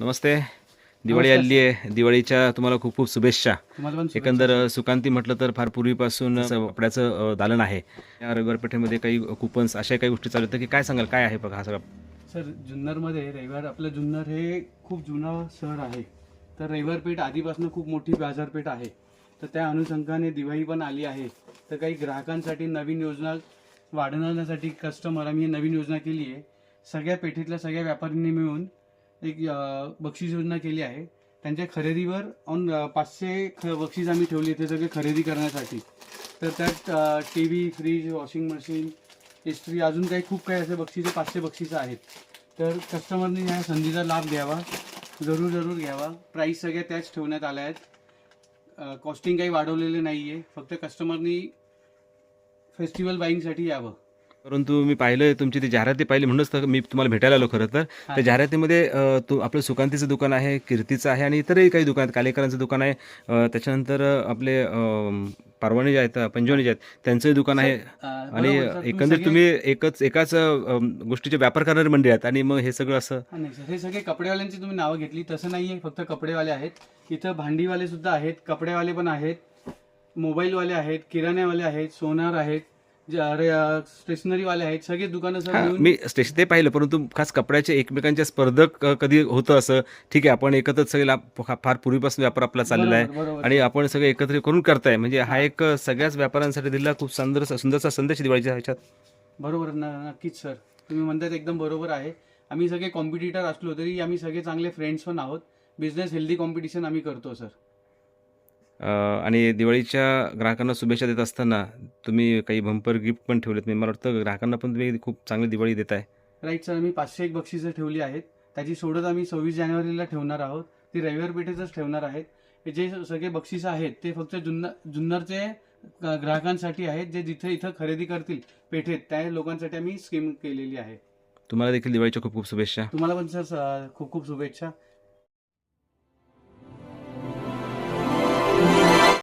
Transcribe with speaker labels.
Speaker 1: नमस्ते. दिवाळी आलेली आहे. दिवाळीच्या तुम्हाला खूप खूप शुभेच्छा.
Speaker 2: तुम्हाला पण
Speaker 1: एकंदर सुकांती म्हटलं तर फार पूर्वीपासून कपड्याचं दालन आहे. या रविवार पेठेमध्ये काही कुपन्स अशा काही गोष्टी चालू आहेत की काय सांगाल? काय आहे बघा हा सगळा.
Speaker 2: सर जुन्नरमध्ये रविवार आपलं जुन्नर हे खूप जुना शहर आहे. तर रविवार पेठ आधीपासून खूप मोठी बाजारपेठ आहे. तर त्या अनुषंगाने दिवाळी पण आली आहे. तर काही ग्राहकांसाठी नवीन योजना वाढवण्यासाठी कस्टमर आम्ही नवीन योजना केली आहे. सगळ्या पेठेतल्या सगळ्या व्यापाऱ्यांनी मिळून एक बक्षीस योजना केली आहे. त्यांच्या खरेदीवर ऑन पाचशे ख बक्षीस आम्ही ठेवली ते सगळे खरेदी करण्यासाठी. तर त्यात T V fridge washing machine इस्त्री अजून काही खूप काही असे बक्षिसे पाचशे बक्षिसं आहेत. तर कस्टमरने ह्या संधीचा लाभ घ्यावा. जरूर जरूर घ्यावा. प्राईस सगळ्या त्याच ठेवण्यात आल्या आहेत. कॉस्टिंग काही वाढवलेले नाही आहे फक्त कस्टमरनी फेस्टिवल बाईंगसाठी यावं.
Speaker 1: परंतु मी पाहिलं तुमची ती जाहिराती पाहिली म्हणूनच तर मी तुम्हाला भेटायला आलो खरं तर. त्या जाहिरातीमध्ये तो आपलं सुकांतीचं दुकान आहे कीर्तीचं आहे आणि इतरही काही दुकान आहेत. कालेकरांचं दुकान आहे. त्याच्यानंतर आपले पारवाणी जे आहेत पंजवणी जे आहेत त्यांचंही दुकान आहे. आणि
Speaker 2: सर, तुम्ही
Speaker 1: एकंदर
Speaker 2: सगळे-
Speaker 1: तुम्ही एकच एकाच गोष्टीचे व्यापार करणारे मंडळी आहेत आणि मग हे सगळं असं
Speaker 2: हा, सगळे कपडेवाल्यांची तुम्ही नावं घेतली. तसं नाही आहे फक्त कपडेवाले आहेत. इथं भांडीवाले सुद्धा आहेत कपडेवाले पण आहेत मोबाईलवाले आहेत किराण्यावाले आहेत सोनार आहेत स्टेशनरीवाले आहेत सगळे दुकानं सर
Speaker 1: मी स्टेशन ते पाहिलं परंतु खास कपड्याचे एकमेकांच्या स्पर्धक कधी होतं असं ठीक आहे आपण एकत्रच सगळे फार पूर्वीपासून व्यापार आपला चाललेला आहे. आणि आपण सगळे एकत्र करून करताय. म्हणजे हा एक सगळ्याच व्यापाऱ्यांसाठी दिलेला खूप सुंदर सुंदरसा संदेश दिवाळीच्या ह्याच्यात.
Speaker 2: बरोबर न- नक्कीच सर. तुम्ही म्हणतात एकदम बरोबर आहे. आम्ही सगळे कॉम्पिटिटर असलो तरी आम्ही सगळे चांगले फ्रेंड्स पण आहोत. बिझनेस हेल्दी कॉम्पिटिशन आम्ही करतो सर.
Speaker 1: आणि दिवाळीच्या ग्राहकांना शुभेच्छा देत असताना तुम्ही काही बंपर गिफ्ट पण ठेवलेत. मी मला वाटतं ग्राहकांना पण तुम्ही खूप चांगली दिवाळी देताय.
Speaker 2: राईट सर आम्ही पाचशे एक बक्षिसं ठेवली आहेत. त्याची सोडत आम्ही सव्वीस जानेवारीला ठेवणार आहोत. ती रविवार पेठेतच ठेवणार आहेत. जे सगळे बक्षिसं आहेत ते फक्त जुन्नर जुन्नरचे ग्राहकांसाठी आहेत जे जिथे इथं खरेदी करतील पेठेत त्या लोकांसाठी आम्ही स्कीम केलेली आहे.
Speaker 1: तुम्हाला देखील दिवाळीच्या खूप खूप शुभेच्छा.
Speaker 2: तुम्हाला पण सर खूप खूप शुभेच्छा.